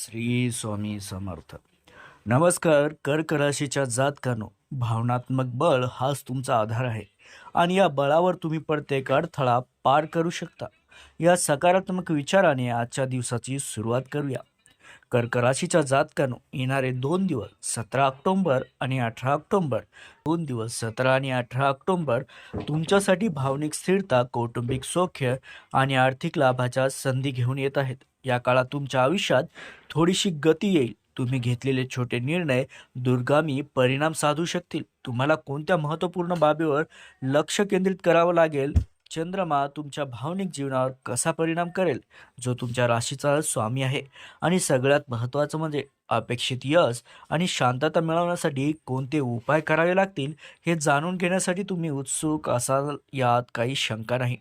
श्री स्वामी समर्थ. नमस्कार कर्क राशीच्या जातकानो. भावनात्मक बळ हाच तुमचा आधार आहे. आणि या बळावर तुम्ही प्रत्येक अडथळा पार करू शकता. या सकारात्मक विचाराने आजच्या दिवसाची सुरुवात करूया. कर्क राशीच्या जातकानो येणारे दोन दिवस सतरा ऑक्टोंबर आणि अठरा ऑक्टोंबर. दोन दिवस सतरा आणि अठरा ऑक्टोंबर तुमच्यासाठी भावनिक स्थिरता कौटुंबिक सौख्य आणि आर्थिक लाभाच्या संधी घेऊन येत आहेत. या काळात तुमच्या आयुष्यात थोडीशी गती येईल. तुम्ही घेतलेले छोटे निर्णय दुर्गामी परिणाम साधू शकतील. तुम्हाला कोणत्या महत्त्वपूर्ण बाबीवर लक्ष केंद्रित करावं लागेल? चंद्रमा तुमच्या भावनिक जीवनावर कसा परिणाम करेल जो तुमच्या राशीचा स्वामी आहे? आणि सगळ्यात महत्त्वाचं म्हणजे अपेक्षित यश आणि शांतता मिळवण्यासाठी कोणते उपाय करावे लागतील हे जाणून घेण्यासाठी तुम्ही उत्सुक असाल यात काही शंका नाही.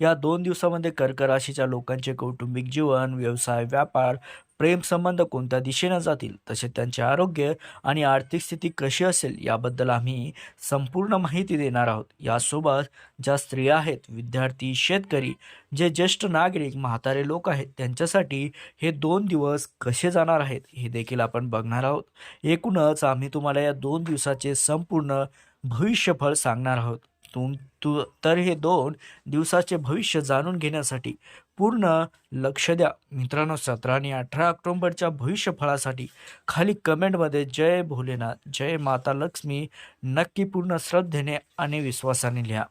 या दोन दिवसामध्ये कर्क राशीच्या लोकांचे कौटुंबिक जीवन व्यवसाय व्यापार प्रेमसंबंध कोणत्या दिशेनं जातील तसे त्यांचे आरोग्य आणि आर्थिक स्थिती कशी असेल याबद्दल आम्ही संपूर्ण माहिती देणार आहोत. यासोबत ज्या स्त्रिया आहेत विद्यार्थी शेतकरी जे ज्येष्ठ नागरिक म्हातारे लोक आहेत त्यांच्यासाठी हे दोन दिवस कसे जाणार आहेत हे देखील आपण बघणार आहोत. एकूणच आम्ही तुम्हाला या दोन दिवसाचे संपूर्ण भविष्यफळ सांगणार आहोत. तुम तू तर हे दोन दिवसाचे भविष्य जाणून घेण्यासाठी पूर्ण लक्ष द्या. मित्रांनो सतरा आणि अठरा ऑक्टोंबरच्या भविष्यफळासाठी खाली कमेंटमध्ये जय भोलेनाथ जय माता लक्ष्मी नक्की पूर्ण श्रद्धेने आणि विश्वासाने लिहा.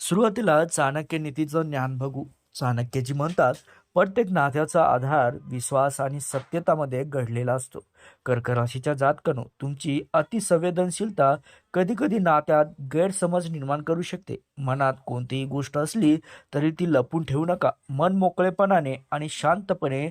सुरुवातीला चाणक्य नीतीचं ज्ञान बघू. चाणक्यजी म्हणतात प्रत्येक नात्याचा आधार विश्वास आणि सत्यतामध्ये घडलेला असतो. कर्क राशीच्या जातकनो तुमची अतिसंवेदनशीलता कधी कधी नात्यात गैरसमज निर्माण करू शकते. मनात कोणतीही गोष्ट असली तरी ती लपून ठेवू नका. मन मोकळेपणाने आणि शांतपणे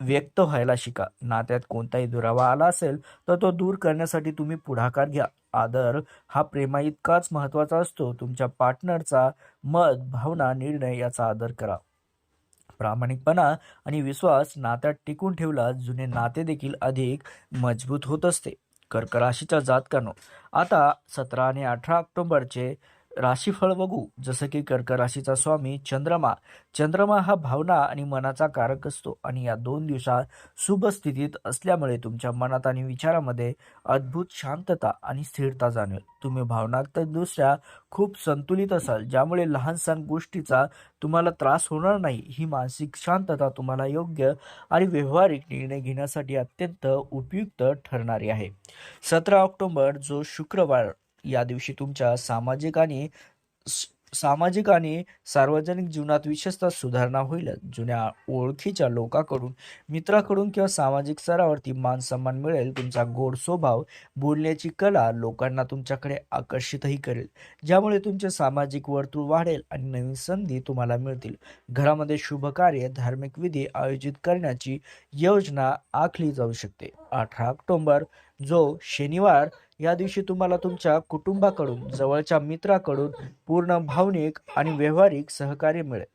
व्यक्त व्हायला शिका. नात्यात कोणताही दुरावा आला असेल तर तो दूर करण्यासाठी तुम्ही पुढाकार घ्या. आदर हा प्रेमा इतकाच महत्त्वाचा असतो. तुमच्या पार्टनरचा मत भावना निर्णय याचा आदर करा. प्रामाणिकपणा आणि विश्वास नात्यात टिकून ठेवला जुने नाते देखील अधिक मजबूत होत असते. कर्कराशीच्या जातकानो आता सतरा आणि अठरा ऑक्टोबरचे राशीफळ बघू. जसं की कर्क राशीचा स्वामी चंद्रमा. चंद्रमा हा भावना आणि मनाचा कारक असतो आणि या दोन दिवसात शुभ स्थितीत असल्यामुळे तुमच्या मनात आणि विचारामध्ये अद्भुत शांतता आणि स्थिरता जाणवेल. तुम्ही भावनात्मकदृष्ट्या खूप संतुलित असाल ज्यामुळे लहान सण गोष्टीचा तुम्हाला त्रास होणार नाही. ही मानसिक शांतता तुम्हाला योग्य आणि व्यावहारिक निर्णय घेण्यासाठी अत्यंत उपयुक्त ठरणारी आहे. सतरा ऑक्टोबर जो शुक्रवार या दिवशी तुमच्या सामाजिक आणि सामाजिक आणि सार्वजनिक जीवनात विशेषतः सुधारणा होईल. जुन्या ओळखीच्या लोकांकडून मित्राकडून किंवा सामाजिक स्तरावरती मान सन्मान मिळेल. तुमचा गोड स्वभाव बोलण्याची कला लोकांना तुमच्याकडे आकर्षितही करेल. ज्यामुळे तुमचे सामाजिक वर्तुळ वाढेल आणि नवीन संधी तुम्हाला मिळतील. घरामध्ये शुभ कार्य धार्मिक विधी आयोजित करण्याची योजना आखली जाऊ शकते. अठरा ऑक्टोबर जो शनिवार या दिवशी तुम्हाला तुमच्या कुटुंबाकडून जवळच्या मित्राकडून पूर्ण भावनिक आणि व्यावहारिक सहकार्य मिळेल.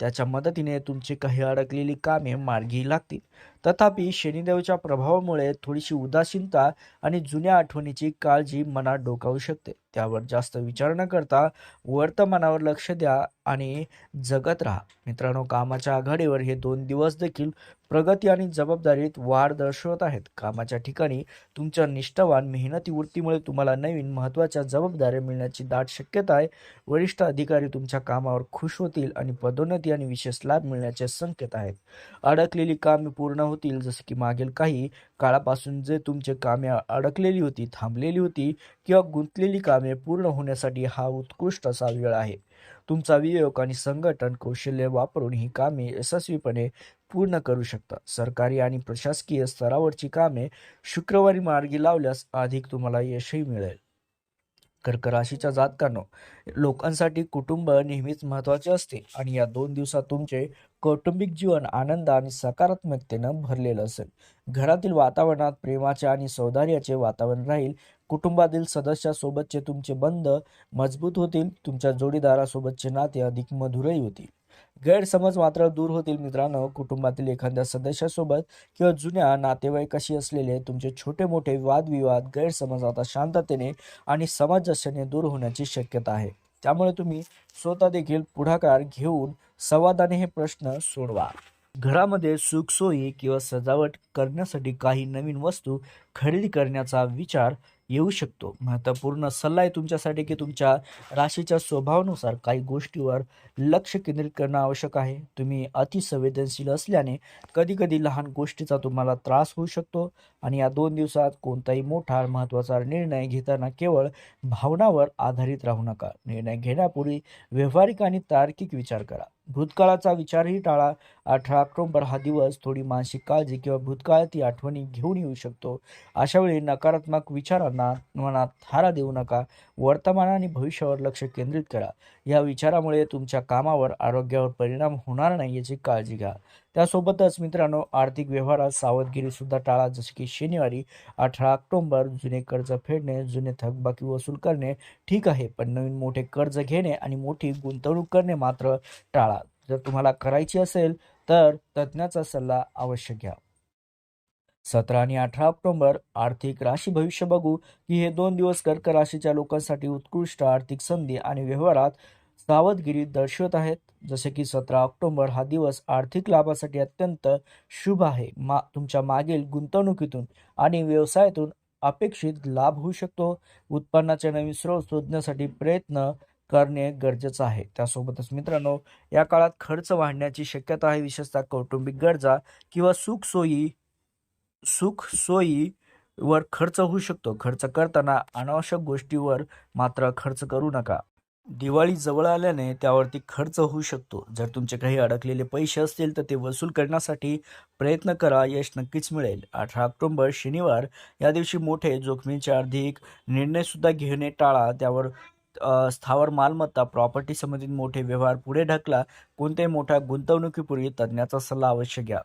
त्याच्या मदतीने तुमची काही अडकलेली कामे मार्गी लागतील. तथापि शनिदेवच्या प्रभावामुळे थोडीशी उदासीनता आणि जुन्या आठवणीची काळजी मनात डोकावू शकते. त्यावर जास्त विचार न करता वर्तमानावर लक्ष द्या आणि जगत राहा. मित्रांनो कामाच्या आघाडीवर हे दोन दिवस देखील प्रगती आणि जबाबदारीत वाढ दर्शवत आहेत. कामाच्या ठिकाणी तुमच्या निष्ठावान मेहनती वृत्तीमुळे तुम्हाला नवीन महत्त्वाच्या जबाबदाऱ्या मिळण्याची दाट शक्यता आहे. वरिष्ठ अधिकारी तुमच्या कामावर खुश होतील आणि पदोन्नती आणि विशेष लाभ मिळण्याचे संकेत आहेत. अडकलेली कामे पूर्ण होतील. जसं की मागील काही काळापासून जे तुमचे कामे अडकलेली होती थांबलेली होती किंवा गुंतलेली कामे पूर्ण होण्यासाठी हा उत्कृष्ट असा वेळ आहे. तुमचा विवेक आणि संघटन कौशल्य वापरून ही कामे यशस्वीपणे पूर्ण करू शकता. सरकारी आणि प्रशासकीय स्तरावरची कामे शुक्रवारी मार्गी लावल्यास अधिक तुम्हाला यशही मिळेल. कर्क राशीच्या जातकांनो लोकांसाठी कुटुंब नेहमीच महत्त्वाचे असते आणि या दोन दिवसात तुमचे कौटुंबिक जीवन आनंद आणि सकारात्मकतेनं भरलेलं असेल. घरातील वातावरणात प्रेमाचे आणि सौंदर्याचे वातावरण राहील. कुटुंबातील सदस्यासोबतचे तुमचे बंध मजबूत होतील. तुमच्या जोडीदारासोबतचे नाते अधिक मधुरही होतील. गैरसमज मात्र दूर होतील मित्रांनो. कुटुंबातील एखाद्या सदस्यासोबत किंवा जुन्या नातेवाईकाशी असलेले तुमचे छोटे मोठे वादविवाद गैरसमज आता शांततेने आणि समाजस्याने दूर होण्याची शक्यता आहे. त्यामुळे तुम्ही स्वतः देखील पुढाकार घेऊन संवादाने हे प्रश्न सोडवा. घरामध्ये सुखसोयी किंवा सजावट करण्यासाठी काही नवीन वस्तू खरेदी करण्याचा विचार येऊ शकतो. महत्त्वपूर्ण सल्ला आहे तुमच्यासाठी की तुमच्या राशीच्या स्वभावानुसार काही गोष्टीवर लक्ष केंद्रित करणं आवश्यक आहे. तुम्ही अतिसंवेदनशील असल्याने कधीकधी लहान गोष्टीचा तुम्हाला त्रास होऊ शकतो आणि या दोन दिवसात कोणताही मोठा महत्त्वाचा निर्णय घेताना केवळ भावनावर आधारित राहू नका. निर्णय घेण्यापूर्वी व्यावहारिक आणि तार्किक विचार करा. भूतकाळाचा विचारही टाळा. अठरा ऑक्टोंबर हा दिवस थोडी मानसिक काळजी किंवा भूतकाळातील आठवणी घेऊन येऊ शकतो. अशा वेळी नकारात्मक विचारांना मनात थारा देऊ नका. वर्तमान आणि भविष्यावर लक्ष केंद्रित करा. या विचारामुळे तुमच्या कामावर आरोग्यावर परिणाम होणार नाही याची काळजी घ्या. त्यासोबतच मित्रांनो आर्थिक व्यवहारात सावधगिरी सुद्धा टाळा. जसे की शनिवारी अठरा ऑक्टोबर जुने कर्ज फेडणे जुने थकबाकी वसूल करणे ठीक आहे पण नवीन मोठे कर्ज घेणे आणि मोठी गुंतवणूक करणे मात्र टाळा. जर तुम्हाला करायची असेल तर तज्ज्ञाचा सल्ला अवश्य घ्या. सतरा आणि अठरा ऑक्टोबर आर्थिक राशी भविष्य बघू की हे दोन दिवस कर्क राशीच्या लोकांसाठी उत्कृष्ट आर्थिक संधी आणि व्यवहारात सावधगिरी दर्शवत आहेत. जसे की सतरा ऑक्टोबर हा दिवस आर्थिक लाभासाठी अत्यंत शुभ आहे. मा तुमच्या मागील गुंतवणुकीतून आणि व्यवसायातून अपेक्षित लाभ होऊ शकतो. उत्पन्नाचे नवीन स्रोत शोधण्यासाठी प्रयत्न करणे गरजेचं आहे. त्यासोबतच मित्रांनो या काळात खर्च वाढण्याची शक्यता आहे. विशेषतः कौटुंबिक गरजा किंवा सुख सोयी सुख खर्च होऊ शकतो. खर्च करताना अनावश्यक गोष्टीवर मात्र खर्च करू नका. दिवाळी जवळ आल्याने त्यावरती खर्च होऊ शकतो. जर तुमचे काही अडकलेले पैसे असतील तर ते वसूल करण्यासाठी प्रयत्न करा यश नक्कीच मिळेल. अठरा ऑक्टोंबर शनिवार या दिवशी मोठे जोखमीचे अधिक निर्णयसुद्धा घेणे टाळा. त्यावर स्थावर मालमत्ता प्रॉपर्टी संबंधित मोठे व्यवहार पुढे ढकला. कोणत्याही मोठ्या गुंतवणुकीपूर्वी तज्ज्ञाचा सल्ला अवश्य घ्या.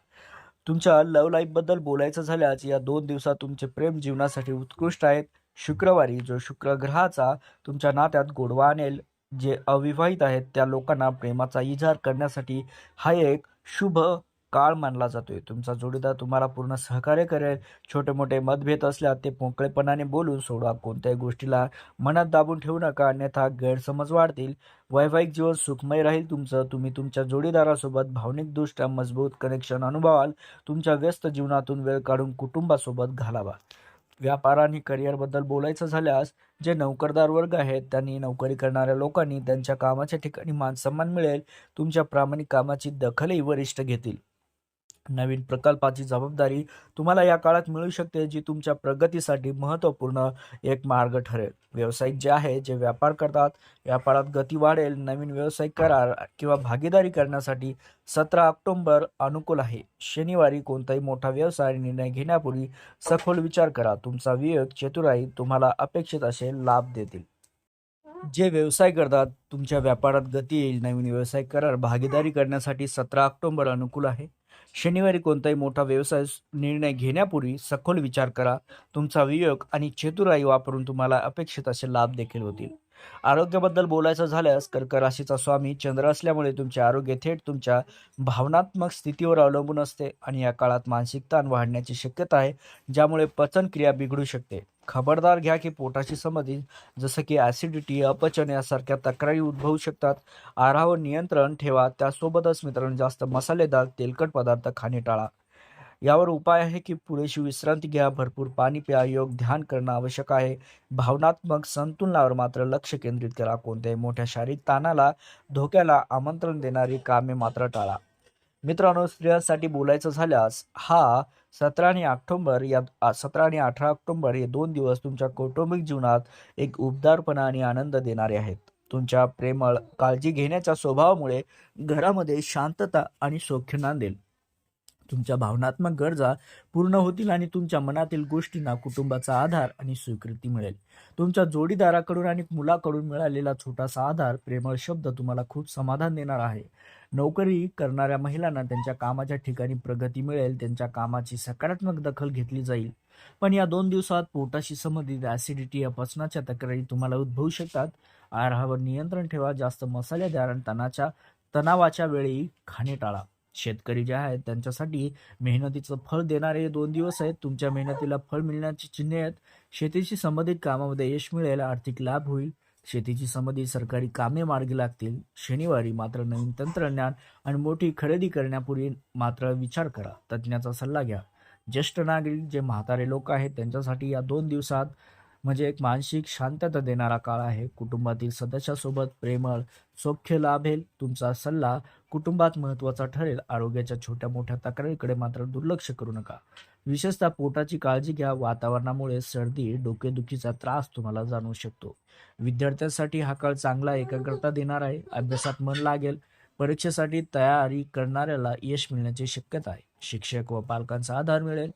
तुमच्या लव्ह लाईफबद्दल बोलायचं झाल्यास या दोन दिवसात तुमचे प्रेम जीवनासाठी उत्कृष्ट आहेत. शुक्रवारी जो शुक्र ग्रहाचा तुमच्या नात्यात गोडवा आणेल जे अविवाहित आहेत त्या लोकांना प्रेमाचा इजार करण्यासाठी हा एक शुभ काळ मानला जातोय. तुमचा जोडीदार तुम्हाला पूर्ण सहकार्य करेल. छोटे मोठे मतभेद असल्यास ते मोकळेपणाने बोलून सोडा कोणत्याही गोष्टीला मनात दाबून ठेवू नका. अन्यथा गैरसमज वाढतील. वैवाहिक जीवन सुखमय राहील तुमचं. तुम्ही तुमच्या जोडीदारासोबत भावनिकदृष्ट्या मजबूत कनेक्शन अनुभवाल. तुमच्या व्यस्त जीवनातून वेळ काढून कुटुंबासोबत घालावा. व्यापार आणि करिअरबद्दल बोलायचं झाल्यास जे नोकरदार वर्ग आहेत त्यांनी नोकरी करणाऱ्या लोकांनी त्यांच्या कामाच्या ठिकाणी मानसन्मान मिळेल तुमच्या प्रामाणिक कामाची दखलही वरिष्ठ घेतील. नवीन प्रकल्पाची जबाबदारी तुम्हाला या काळात मिळू शकते जी तुमच्या प्रगतीसाठी महत्त्वपूर्ण एक मार्ग ठरेल. व्यावसायिक जे आहे जे व्यापार करतात व्यापारात गती वाढेल नवीन व्यावसायिक करार किंवा भागीदारी करण्यासाठी सतरा ऑक्टोंबर अनुकूल आहे. शनिवारी कोणताही मोठा व्यवसाय निर्णय घेण्यापूर्वी सखोल विचार करा. तुमचा विवेक चतुराई तुम्हाला अपेक्षित असे लाभ देतील. जे व्यवसाय करतात तुमच्या व्यापारात गती येईल नवीन व्यवसाय करार भागीदारी करण्यासाठी सतरा ऑक्टोंबर अनुकूल आहे. शनिवारी कोणताही मोठा व्यवसाय निर्णय घेण्यापूर्वी सखोल विचार करा. तुमचा विवेक आणि चतुराई वापरून तुम्हाला अपेक्षित असे लाभ देखील होतील. आरोग्याबद्दल बोलायचं झाल्यास कर्क राशीचा स्वामी चंद्र असल्यामुळे तुमचे आरोग्य थेट तुमच्या भावनात्मक स्थितीवर अवलंबून असते आणि या काळात मानसिक ताण वाढण्याची शक्यता आहे ज्यामुळे पचनक्रिया बिघडू शकते. खबरदार घ्या की पोटाशी संबंधित जसं की ॲसिडिटी अपचन यासारख्या तक्रारी उद्भवू शकतात. आहारावर नियंत्रण ठेवा. त्यासोबतच मित्रांनो जास्त मसालेदार तेलकट पदार्थ खाणे टाळा. यावर उपाय आहे की पुरेशी विश्रांती घ्या. भरपूर पाणी प्या. योग ध्यान करणं आवश्यक आहे. भावनात्मक संतुलनावर मात्र लक्ष केंद्रित करा. कोणत्याही मोठ्या शारीरिक ताणाला धोक्याला आमंत्रण देणारी कामे मात्र टाळा. मित्रांनो स्त्रियांसाठी बोलायचं झाल्यास हा सतरा आणि ऑक्टोंबर या सतरा आणि अठरा ऑक्टोंबर हे दोन दिवस तुमच्या कौटुंबिक जीवनात एक उबदारपणा आणि आनंद देणारे आहेत. तुमच्या प्रेमळ काळजी घेण्याच्या स्वभावामुळे घरामध्ये शांतता आणि सौख्य नांदेल. तुमच्या भावनात्मक गरजा पूर्ण होतील आणि तुमच्या मनातील गोष्टींना कुटुंबाचा आधार आणि स्वीकृती मिळेल. तुमच्या जोडीदाराकडून आणि मुलाकडून मिळालेला छोटासा आधार प्रेमळ शब्द तुम्हाला खूप समाधान देणार आहे. नोकरी करणाऱ्या महिलांना त्यांच्या कामाच्या ठिकाणी प्रगती मिळेल त्यांच्या कामाची सकारात्मक दखल घेतली जाईल. पण या दोन दिवसात पोटाशी संबंधित ॲसिडिटी पचनाच्या तक्रारी तुम्हाला उद्भवू शकतात. आहारावर नियंत्रण ठेवा जास्त मसालेदार आणि तणाच्या तणावाच्या वेळी खाणे टाळा. शेतकरी जे आहेत त्यांच्यासाठी मेहनतीचं फळ देणारे हे दोन दिवस आहेत. तुमच्या मेहनतीला फळ मिळण्याची चिन्हे आहेत. शेतीशी संबंधित कामामध्ये यश मिळेल आर्थिक लाभ होईल. शेतीची संबंधित सरकारी कामे मार्गी लागतील. शनिवारी मात्र नवीन तंत्रज्ञान आणि मोठी खरेदी करण्यापूर्वी मात्र विचार करा. तज्ज्ञाचा सल्ला घ्या. ज्येष्ठ नागरिक जे म्हातारे लोक आहेत त्यांच्यासाठी या दोन दिवसात म्हणजे एक मानसिक शांतता देणारा काळ आहे. कुटुंबातील सदस्यासोबत प्रेमळ सौख्य लाभेल तुमचा सल्ला कुटुंबात महत्त्वाचा ठरेल. आरोग्याच्या छोट्या मोठ्या तक्रारीकडे मात्र दुर्लक्ष करू नका. विशेषतः पोटाची काळजी घ्या. वातावरणामुळे सर्दी डोकेदुखीचा त्रास तुम्हाला जाणवू शकतो. विद्यार्थ्यांसाठी हा काळ चांगला एकाग्रता देणार आहे. अभ्यासात मन लागेल. परीक्षेसाठी तयारी करणाऱ्याला यश मिळण्याची शक्यता आहे. शिक्षक व पालकांचा आधार मिळेल.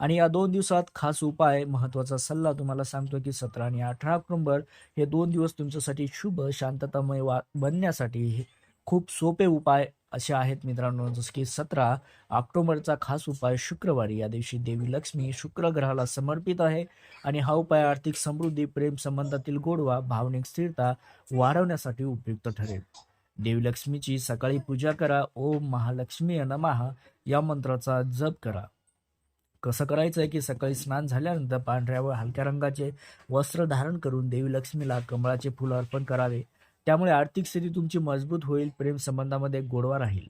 आणि या दोन दिवसात खास उपाय महत्त्वाचा सल्ला तुम्हाला सांगतो की सतरा आणि अठरा ऑक्टोंबर हे दोन दिवस तुमच्यासाठी शुभ शांततामय वा बनण्यासाठी हे खूप सोपे उपाय असे आहेत मित्रांनो जसं की सतरा ऑक्टोबरचा खास उपाय शुक्रवारी. या दिवशी देवी लक्ष्मी शुक्र ग्रहाला समर्पित आहे आणि हा उपाय आर्थिक समृद्धी प्रेम संबंधातील गोडवा भावनिक स्थिरता वाढवण्यासाठी उपयुक्त ठरेल. देवी लक्ष्मीची सकाळी पूजा करा. ओम महालक्ष्मी नमः. या मंत्राचा जप करा. कसं करायचं आहे की सकाळी स्नान झाल्यानंतर पांढऱ्या व हलक्या रंगाचे वस्त्र धारण करून देवी लक्ष्मीला कमळाचे फुल अर्पण करावे. त्यामुळे आर्थिक स्थिती तुमची मजबूत होईल प्रेम संबंधामध्ये गोडवा राहील.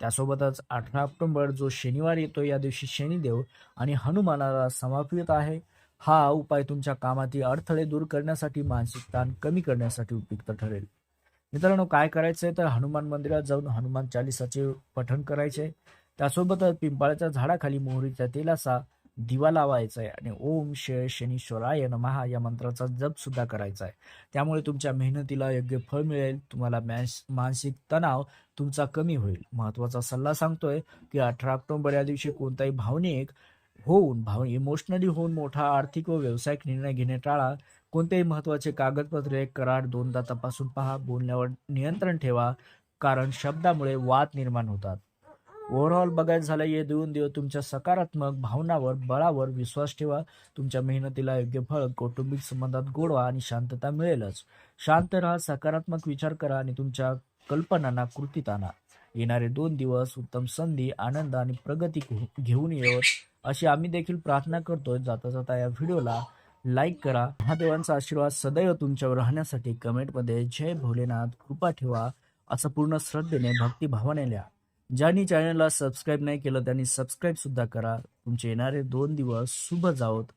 त्यासोबतच अठरा ऑक्टोबर जो शनिवार येतो या दिवशी शनिदेव आणि हनुमानाला समर्पित आहे. हा उपाय तुमच्या कामातील अडथळे दूर करण्यासाठी मानसिक ताण कमी करण्यासाठी उपयुक्त ठरेल. मित्रांनो काय करायचंय? तर हनुमान मंदिरात जाऊन हनुमान चालिसाचे पठण करायचे. त्यासोबतच पिंपळाच्या झाडाखाली मोहरीच्या तेलाचा दिवा लावायचा आहे आणि ओम शय शनीश्वराय नमहा या मंत्राचा जप सुद्धा करायचा आहे त्यामुळे तुमच्या मेहनतीला योग्य फळ मिळेल. तुम्हाला मानसिक तणाव तुमचा कमी होईल. महत्त्वाचा सल्ला सांगतोय की अठरा ऑक्टोबर या दिवशी कोणताही भावनिक होऊन भाव इमोशनली होऊन मोठा आर्थिक व व्यावसायिक निर्णय घेणे टाळा. कोणतेही महत्त्वाचे कागदपत्रे करार दोनदा तपासून पहा. बोलण्यावर नियंत्रण ठेवा. कारण शब्दामुळे वाद निर्माण होतात. ओव्हरऑल बघायचं झालं हे दोन दिवस तुमच्या सकारात्मक भावनावर बळावर विश्वास ठेवा. तुमच्या मेहनतीला योग्य फळ कौटुंबिक संबंधात गोडवा आणि शांतता मिळेलच. शांत राहा सकारात्मक विचार करा आणि तुमच्या कल्पनांना कृतीत आणा. येणारे दोन दिवस उत्तम संधी आनंद आणि प्रगती घेऊन येवत अशी आम्ही देखील प्रार्थना करतोय. जाता जाता या व्हिडिओला लाईक करा. महादेवांचा आशीर्वाद सदैव तुमच्यावर राहण्यासाठी कमेंटमध्ये जय भोलेनाथ कृपा ठेवा. असं पूर्ण श्रद्धेने भक्तिभावाने लिहा. ज्यांनी चॅनलला सबस्क्राईब नाही केलं त्यांनी सबस्क्राईबसुद्धा करा. तुमचे येणारे दोन दिवस शुभ जावत